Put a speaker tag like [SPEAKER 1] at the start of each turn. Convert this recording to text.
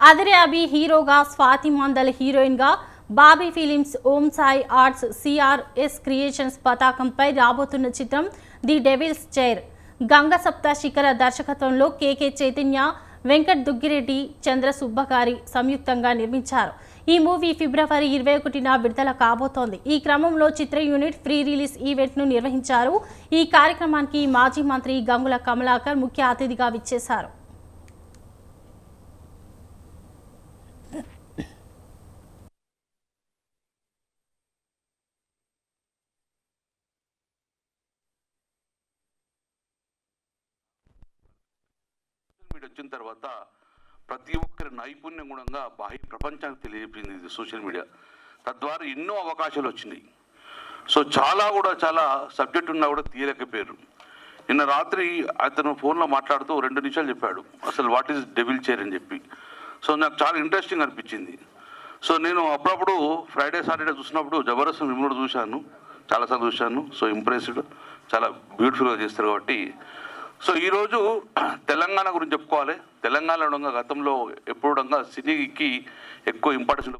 [SPEAKER 1] అదిరే అభి హీరోగా స్వాతి మందల్ హీరోయిన్గా Bobby films Om Sai arts CRS creations పతాకంపై రాబోతున్న చిత్రం ది డెవిల్స్ చైర్. గంగ సప్త శిఖర దర్శకత్వంలో కేకే చైతన్య వెంకట్ దుగ్గిరెడ్డి చంద్ర సుబ్బకారి సంయుక్తంగా నిర్మించారు. ఈ మూవీ ఫిబ్రవరి ఇరవై ఒకటిన విడుదల కాబోతోంది. ఈ క్రమంలో చిత్ర యూనిట్ ఫ్రీ రిలీజ్ ఈవెంట్ను నిర్వహించారు. ఈ కార్యక్రమానికి మాజీ మంత్రి గంగుల కమలాకర్ ముఖ్య అతిథిగా విచ్చేశారు.
[SPEAKER 2] సోషల్ వచ్చిన తర్వాత ప్రతి ఒక్కరి నైపుణ్యం గుణంగా బాహ్య ప్రపంచానికి తెలియజేపింది ఇది సోషల్ మీడియా. తద్వారా ఎన్నో అవకాశాలు వచ్చినాయి. సో చాలా కూడా చాలా సబ్జెక్ట్ ఉన్నా కూడా తీయలేకపోయారు. నిన్న రాత్రి అతను ఫోన్లో మాట్లాడుతూ రెండు నిమిషాలు చెప్పాడు. అసలు వాట్ ఈస్ డెవిల్ చైర్ అని చెప్పి. సో నాకు చాలా ఇంట్రెస్టింగ్ అనిపించింది. సో నేను అప్పుడప్పుడు ఫ్రైడే సాటర్డే చూసినప్పుడు జబర్దస్త్ మిమ్మల్ని చూశాను. చాలాసార్లు చూశాను. సో ఇంప్రెస్డ్ చాలా బ్యూటిఫుల్గా చేస్తారు కాబట్టి సో ఈరోజు తెలంగాణ గురించి చెప్పుకోవాలి. తెలంగాణలో ఉండగా గతంలో ఎప్పుడు ఉండగా సినీకి ఎక్కువ ఇంపార్టెన్స్